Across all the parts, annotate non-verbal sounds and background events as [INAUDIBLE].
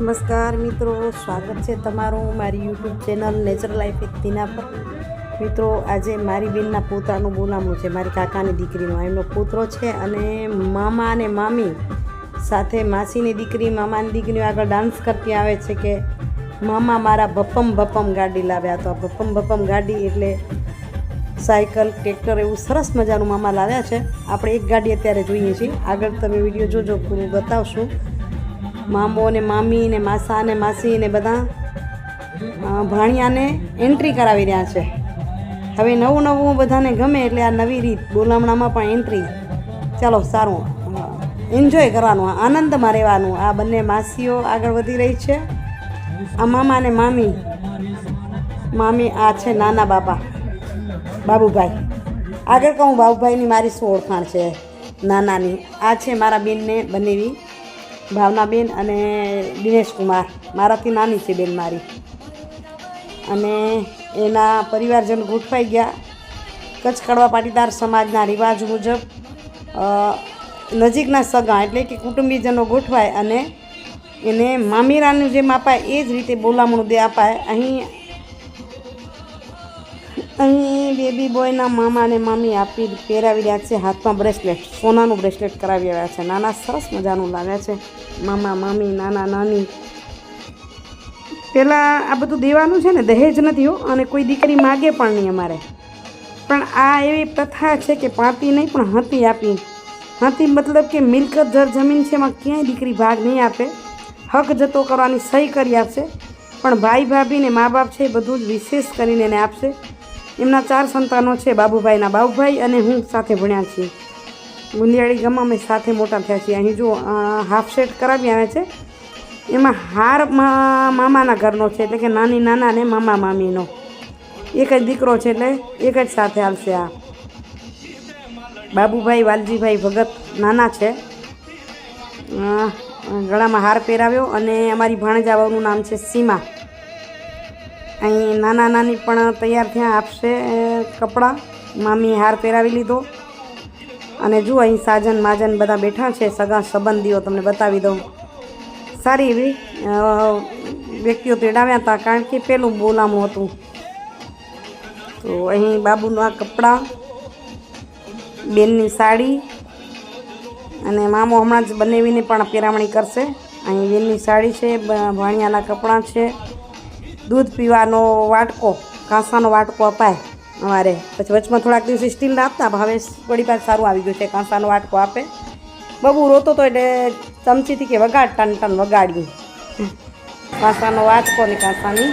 નમસ્કાર મિત્રો, સ્વાગત છે તમારું મારી યુટ્યુબ ચેનલ નેચરલ લાઈફ એક દિના પર. મિત્રો, આજે મારી બેનના પોતાનું બોલામણું છે, મારી કાકાની દીકરીનો. એમનો પુત્રો છે અને મામા અને મામી સાથે માસીની દીકરી, મામાની દીકરીઓ આગળ ડાન્સ કરતી આવે છે કે મામા મારા ભપમ ભપમ ગાડી લાવ્યા તો આ ભપમ ભપમ ગાડી એટલે સાયકલ, ટ્રેક્ટર એવું સરસ મજાનું મામા લાવ્યા છે. આપણે એક ગાડી અત્યારે જોઈએ છીએ. આગળ તમે વીડિયો જોજો, પૂરું બતાવશું. મામો ને મામી ને માસા ને માસી ને બધા ભાણિયાને એન્ટ્રી કરાવી રહ્યા છે. હવે નવું નવું બધાને ગમે એટલે આ નવી રીત, બોલામણામાં પણ એન્ટ્રી ચાલો, સારું. એન્જોય કરવાનું આનંદમાં રહેવાનું. આ બંને માસીઓ આગળ વધી રહી છે. આ મામા ને મામી. મામી આ છે નાના બાપા. બાબુભાઈ. આગળ કહું, બાબુભાઈની મારી શું ઓળખાણ છે? નાનાની. આ છે મારા બેનને બનેવી ભાવનાબેન અને દિનેશ કુમાર મારાથી નાની છે બેન મારી. અને એના પરિવારજન ગોઠવાઈ ગયા. કચ્છ કડવા પાટીદાર સમાજના રિવાજ મુજબ નજીકના સગા એટલે કે કુટુંબીજનો ગોઠવાય અને એને મામીરાનું જેમ અપાય એ જ રીતે બોલામણું દે અપાય. અહીં અહીં બેબી બોયના મામા અને મામી આપી પહેરાવી રહ્યા છે, હાથમાં બ્રેસલેટ સોનાનું બ્રેસલેટ કરાવી રહ્યા છે. નાના સરસ મજાનું લાગે છે. મામા, મામી, નાના, નાની. પહેલાં આ બધું દેવાનું છે ને, દહેજ નથી હો, અને કોઈ દીકરી માગે પણ નહીં અમારે. પણ આ એવી પ્રથા છે કે પાતી નહીં, પણ હતી આપી. હતી મતલબ કે મિલકત જર જમીન છે એમાં ક્યાંય દીકરી ભાગ નહીં આપે. હક જતો કરવાની સહી કરી આપશે. પણ ભાઈ ભાભી ને મા બાપ છે એ બધું જ વિશેષ કરીને એને આપશે. એમના ચાર સંતાનો છે, બાબુભાઈના બાબુભાઈ અને હું સાથે ભણ્યા છીએ. ગુંદિયાળી ગામમાં અમે સાથે મોટા થયા છીએ. અહીં જો હાફ સેટ કરાવી આવે છે, એમાં હાર મામાના ઘરનો છે, એટલે કે નાની નાના ને મામા મામીનો. એક જ દીકરો છે એટલે એક જ સાથે આવશે આ. બાબુભાઈ, વાલજીભાઈ ભગત નાના છે. ગળામાં હાર પહેરાવ્યો અને અમારી ભાણજાવાનું નામ છે સીમા. અહીં નાના નાની પણ તૈયાર થયા આપશે કપડાં. મામી હાર પહેરાવી લીધો. અને જુઓ અહીં સાજન માજન બધા બેઠા છે, સગા સંબંધીઓ, તમને બતાવી દઉં. સારી એવી વ્યક્તિઓ તેડાવ્યા હતા, કારણ કે પેલું બોલામું હતું. તો અહીં બાબુના કપડાં, બેનની સાડી, અને મામો હમણાં જ બનેવીને પણ પહેરામણી કરશે. અહીં બેનની સાડી છે ભાણિયાના કપડાં છે. દૂધ પીવાનો વાટકો કાંસાનો વાટકો અપાય અમારે. પછી વચમાં થોડાક દિવસે સ્ટીલના આપતા હવે વળી પાસે સારું આવી ગયું છે કાંસાનો વાટકો આપે. બબુ રોતો તો એટલે ચમચીથી કે વગાડ, ટન ટન વગાડ્યું. કાંસાનો વાટકો ને કાંસાની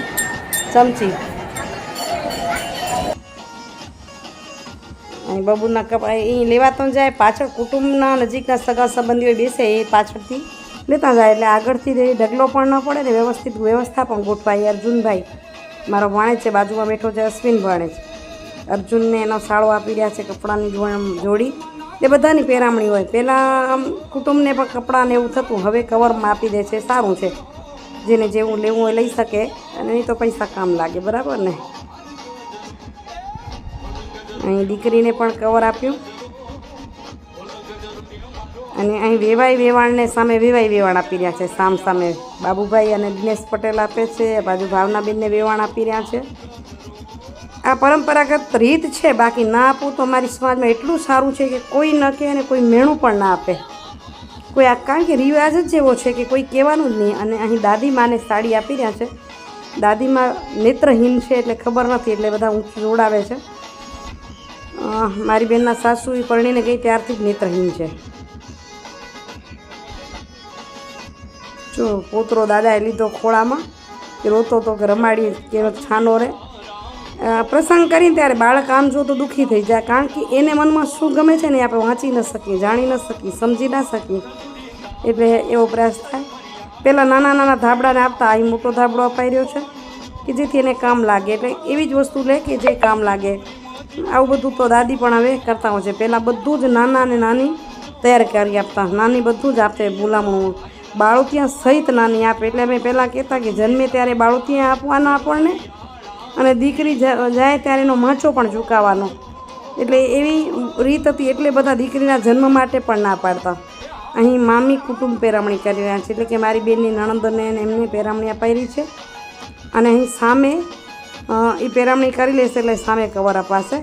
ચમચી. અહીં બબુના કપડા એ લેવા તો જાય, પાછળ કુટુંબના નજીકના સગા સંબંધીઓ બેસે એ પાછળથી. લેતા જાય એટલે આગળથી જે ઢગલો પણ ન પડે ને વ્યવસ્થિત વ્યવસ્થા પણ ગોઠવાય. અર્જુનભાઈ, મારો ભાણેજ છે, બાજુમાં બેઠો છે, અશ્વિન ભાણેજ. અર્જુનને એનો સાળો આપી રહ્યા છે, કપડાની જોડી. એ બધાની પહેરામણી હોય. પહેલાં આમ કુટુંબને પણ કપડાને એવું થતું, હવે કવરમાં આપી દે છે, સારું છે. જેને જેવું લેવું હોય લઈ શકે, અને નહીં તો પૈસા કામ લાગે, બરાબર ને? અહીં દીકરીને પણ કવર આપ્યું. અને અહીં વેવાઈ વેવાણને સામે વેવાઈ વેવાણ આપી રહ્યા છે. સામ સામે બાબુભાઈ અને દિનેશ પટેલ આપે છે. બાજુ ભાવનાબેનને વેવાણ આપી રહ્યા છે. આ પરંપરાગત રીત છે. બાકી ના આપવું તો અમારી સમાજમાં એટલું સારું છે કે કોઈ ન કહે અને કોઈ મેણું પણ ના આપે. કોઈ આ કારણ કે રિવાજ જ એવો છે કે કોઈ કહેવાનું જ નહીં. અને અહીં દાદી માને સાડી આપી રહ્યા છે. દાદીમાં નેત્રહીન છે એટલે ખબર નથી, એટલે બધા ઊંચું જોડાવે છે. મારી બહેનના સાસુ એ પરણીને ગઈ ત્યારથી જ નેત્રહીન છે. જો પોતરો દાદાએ લીધો ખોળામાં કે રોતો તો કે રમાડી કે છાનો રહે પ્રસંગ કરીને ત્યારે બાળક આમ જો તો દુઃખી થઈ જાય, કારણ કે એને મનમાં શું ગમે છે ને આપણે વાંચી ન શકીએ, જાણી ન શકીએ, સમજી ના શકીએ. એટલે એવો પ્રયાસ થાય. પહેલાં નાના નાના ધાબડાને આપતા અહીં મોટો ધાબળો અપાઈ રહ્યો છે, કે જેથી એને કામ લાગે. એટલે એવી જ વસ્તુ લે કે જે કામ લાગે. આવું બધું તો દાદી પણ હવે કરતા હોય છે. પહેલાં બધું જ નાના અને નાની તૈયાર કરી આપતા. નાની બધું જ આપે ભૂલામણું. બાળોતિયા સહિત નાની આપે. એટલે અમે પહેલાં કહેતા કે જન્મે ત્યારે બાળોતિયા આપવાના આપણને અને દીકરી જાય ત્યારે એનો માછો પણ ચૂકાવવાનો. એટલે એવી રીત હતી એટલે બધા દીકરીના જન્મ માટે પણ ના પાડતા. અહીં મામી કુટુંબ પેરામણી કરી રહ્યા છે. એટલે કે મારી બેનની નણંદને એમને પેરામણી અપાયેલી છે. અને અહીં સામે એ પેરામણી કરી લેશે એટલે સામે કવર અપાશે.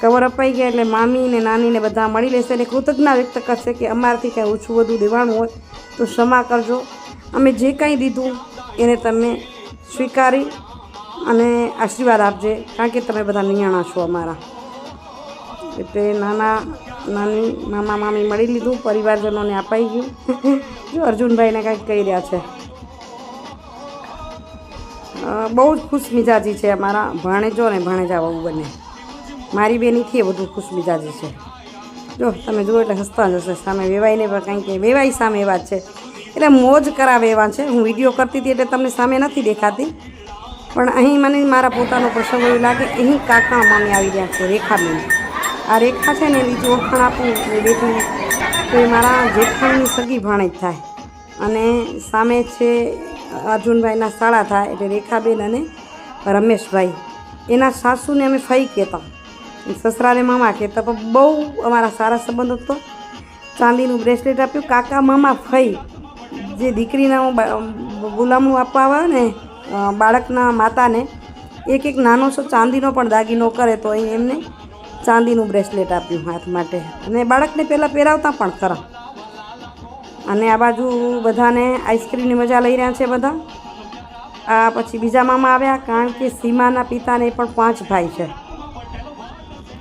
કવર અપાઈ ગયા એટલે મામી ને નાની ને બધા મળી લેશે અને કૃતજ્ઞતા વ્યક્ત કરશે કે અમારાથી કાંઈ ઓછું વધુ દેવાનું હોય તો ક્ષમા કરજો. અમે જે કાંઈ દીધું એને તમે સ્વીકારી અને આશીર્વાદ આપજે, કારણ કે તમે બધા નિયાણા છો અમારા. એટલે નાના, નાની મામા, મામી મળી લીધું, પરિવારજનોને અપાઈ ગયું. જો અર્જુનભાઈને કાંઈક કહી રહ્યા છે. બહુ જ ખુશ મિજાજી છે અમારા. ભાણેજો ને ભાણેજા બહુ બંને. મારી બેનીથી એ બધું ખુશ મિજાજી છે. જો, તમે જુઓ એટલે હસતા હશે સામે વેવાઈને પણ કાંઈ કે વેવાઈ સામે એવા છે. એટલે મોજ કરાવે એવા છે. હું વીડિયો કરતી હતી એટલે તમને સામે નથી દેખાતી. પણ અહીં મને મારા પોતાનો પ્રસંગ એવું લાગે, અહીં કાકા મામી આવી રહ્યા છે રેખાબેન આ રેખા છે ને, એની જે ઓળખાણ આપું બેટી તો એ મારા જેઠાણીની સગી ભાણેજ થાય. અને સામે છે અર્જુનભાઈના શાળા થાય, એટલે રેખાબેન અને રમેશભાઈ. એના સાસુને અમે ફઈ કહેતા. સસરાને મામા કહેતા, પણ બહુ અમારા સારા સંબંધ હતો. ચાંદીનું બ્રેસલેટ આપ્યું, કાકા મામા ફઈ. જે દીકરીના ગુલામનું આપવા આવે ને બાળકના માતાને, એક એક નાનો સો ચાંદીનો પણ દાગીનો કરે તો અહીં એમને ચાંદીનું બ્રેસલેટ આપ્યું હાથ માટે. અને બાળકને પહેલાં પહેરાવતા પણ ખરા. અને આ બાજુ બધાને આઈસ્ક્રીમની મજા લઈ રહ્યા છે બધા. આ પછી બીજા મામા આવ્યા, કારણ કે સીમાના પિતાને પણ પાંચ ભાઈ છે.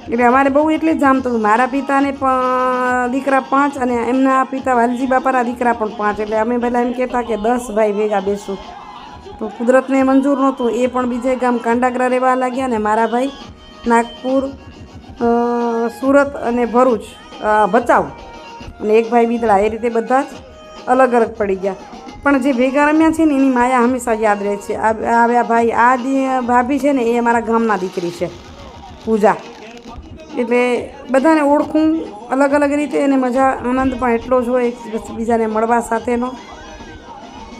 એટલે અમારે બહુ એટલે જ જામતું હતું. મારા પિતાને પણ દીકરા પાંચ અને એમના પિતા વાલજી બાપાના દીકરા પણ પાંચ. એટલે અમે પહેલાં એમ કહેતા કે દસ ભાઈ ભેગા બેસું. તો કુદરતને મંજૂર નહોતું. એ પણ બીજે ગામ કાંડાગરા રહેવા લાગ્યા ને મારા ભાઈ, નાગપુર સુરત અને ભરૂચ. ભચાઉ. અને એક ભાઈ બીદડા એ રીતે બધા જ અલગ અલગ પડી ગયા. પણ જે ભેગા રમ્યા છે ને એની માયા હંમેશા યાદ રહે છે. આ ભાઈ, આ ભાભી છે ને એ અમારા ગામના દીકરી છે. પૂજા. એટલે બધાને ઓળખું, અલગ અલગ રીતે અને મજા, આનંદ પણ એટલો જ હોય બીજાને મળવા સાથેનો.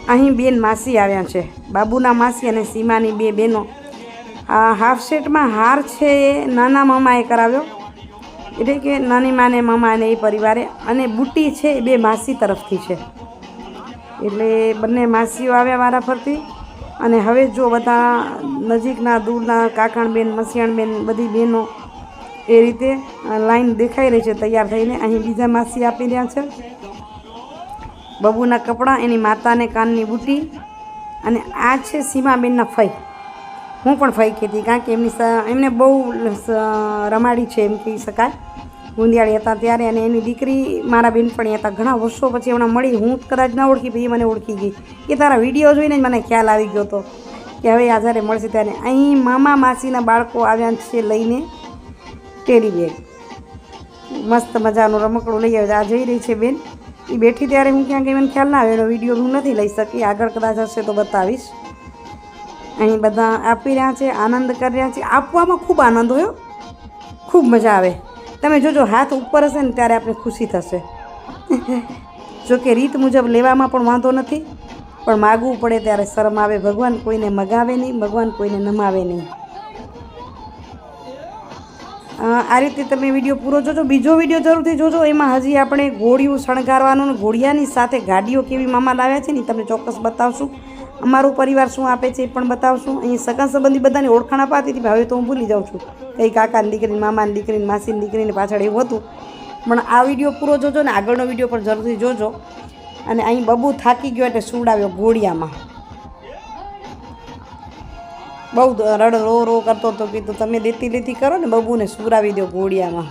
અહીં બેન માસી આવ્યા છે, બાબુના માસી અને સીમાની બે બહેનો. આ હાફ સેટમાં હાર છે એ નાના મામાએ કરાવ્યો. એટલે કે નાની માને, મામા એ પરિવારે. અને બુટ્ટી છે એ બે માસી તરફથી છે. એટલે બંને માસીઓ આવ્યા મારા ફરતી. અને હવે જો બધા નજીકના, દૂરના કાકણબેન, મસિયાણબેન બધી બહેનો એ રીતે લાઈન દેખાઈ રહી છે, તૈયાર થઈને અહીં બીજા માસી આપી રહ્યા છે. બબુના કપડાં, એની માતાને કાનની બુટી અને આ છે સીમાબેનના ફઈ. હું પણ ફઈ કહેતી, કારણ કે એમની એમને બહુ રમાડી છે, એમ કહી શકાય. ગુંદિયાળી હતા ત્યારે અને એની દીકરી મારા બેનપણી હતા. ઘણા વર્ષો પછી હમણાં મળી. હું કદાચ ના ઓળખી પછી મને ઓળખી ગઈ. કે તારા વીડિયો જોઈને જ મને ખ્યાલ આવી ગયો હતો કે હવે આ જ્યારે મળશે ત્યારે અહીં મામા માસીના બાળકો આવ્યા છે લઈને ટેડી બેગ મસ્ત મજાનું રમકડું લઈ આવે આ જઈ રહી છે બેન. એ બેઠી ત્યારે હું ક્યાં ગઈ મને ખ્યાલ ના આવે એનો વીડિયો હું નથી લઈ શકી. આગળ કદાચ હશે તો બતાવીશ. અહીં બધા આપી રહ્યા છે, આનંદ કરી રહ્યા છે. આપવામાં ખૂબ આનંદ હોય ખૂબ મજા આવે. તમે જોજો, હાથ ઉપર હશે ને ત્યારે આપણે ખુશી થશે. [LAUGHS] જોકે રીત મુજબ લેવામાં પણ વાંધો નથી. પણ માગવું પડે ત્યારે શરમ આવે. ભગવાન કોઈને મગાવે નહીં, ભગવાન કોઈને નમાવે નહીં. આ રીતે તમે વીડિયો પૂરો જોજો. બીજો વીડિયો જરૂરથી જોજો. એમાં હજી આપણે ઘોડિયું શણગારવાનું ઘોડિયાની સાથે ગાડીઓ કેવી મામા લાવ્યા છે ને તમને ચોક્કસ બતાવશું. અમારું પરિવાર શું આપે છે એ પણ બતાવશું. અહીં સગા સંબંધી બધાની ઓળખાણ અપાતી હતી હવે તો હું ભૂલી જાઉં છું. કઈ કાકાની દીકરીની, મામાની દીકરીની, માસીની દીકરીની પાછળ એવું હતું. પણ આ વીડિયો પૂરો જોજો ને આગળનો વીડિયો પણ જરૂરથી જોજો. અને અહીં બબુ થાકી ગયો એટલે સુડાવ્યો ઘોડિયામાં બહુ રડ, રો રો કરતો હતો કીધું, તમે દેતી લેતી કરો ને બબુને સુરાવી દો ઘોડિયામાં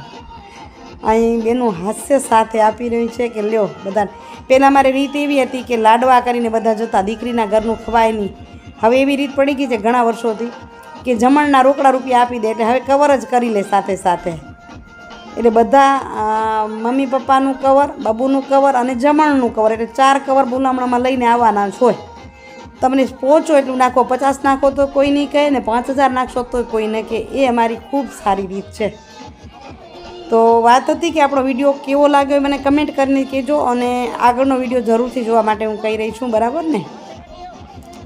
અહીં બેનું હાસ્ય સાથે આપી રહ્યું છે કે લ્યો બધા પહેલાં મારી રીત એવી હતી કે લાડવા કરીને બધા જતા દીકરીના ઘરનું ખવાય નહીં. હવે એવી રીત પડી ગઈ છે ઘણા વર્ષોથી કે જમણના રોકડા રૂપિયા આપી દે એટલે હવે કવર જ કરી લે સાથે સાથે. એટલે બધા મમ્મી પપ્પાનું કવર બબુનું કવર અને જમણનું કવર એટલે ચાર કવર ભૂલામણામાં લઈને આવવાના હોય. તમને પહોંચો એટલું નાખો, પચાસ નાખો તો કોઈ નહીં કહે ને પાંચ હજાર નાખશો તો કોઈ ન કહે. એ અમારી ખૂબ સારી રીત છે. તો વાત હતી કે આપણો વીડિયો કેવો લાગ્યો મને કમેન્ટ કરીને કહેજો અને આગળનો વીડિયો જરૂરથી જોવા માટે હું કહી રહી છું, બરાબર ને?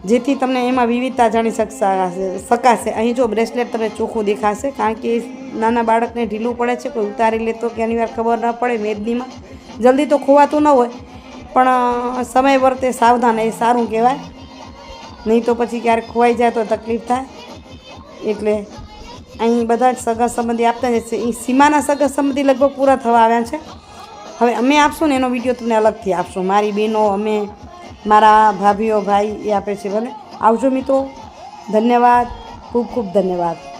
જેથી તમને એમાં વિવિધતા જાણી શકશે, શકાશે. અહીં જો બ્રેસલેટ તમને ચોખ્ખું દેખાશે, કારણ કે નાના બાળકને ઢીલું પડે છે, કોઈ ઉતારી લેતો કે એની વાર ખબર ન પડે મેદનીમાં. જલ્દી તો ખોવાતું ન હોય, પણ સમય વર્તે સાવધાન, એ સારું કહેવાય. નહીં તો પછી ક્યારેક ખોવાઈ જાય તો તકલીફ થાય. એટલે અહીં બધા જ સગા સંબંધી આપતા જ છે. એ સીમાના સગા સંબંધી લગભગ પૂરા થવા આવ્યા છે. હવે અમે આપશું ને એનો વીડિયો તમને અલગથી આપશું. મારી બહેનો, અમે, મારા ભાભીઓ, ભાઈ એ આપે છે, ભલે? આવજો મિત્રો. ધન્યવાદ. ખૂબ ખૂબ ધન્યવાદ.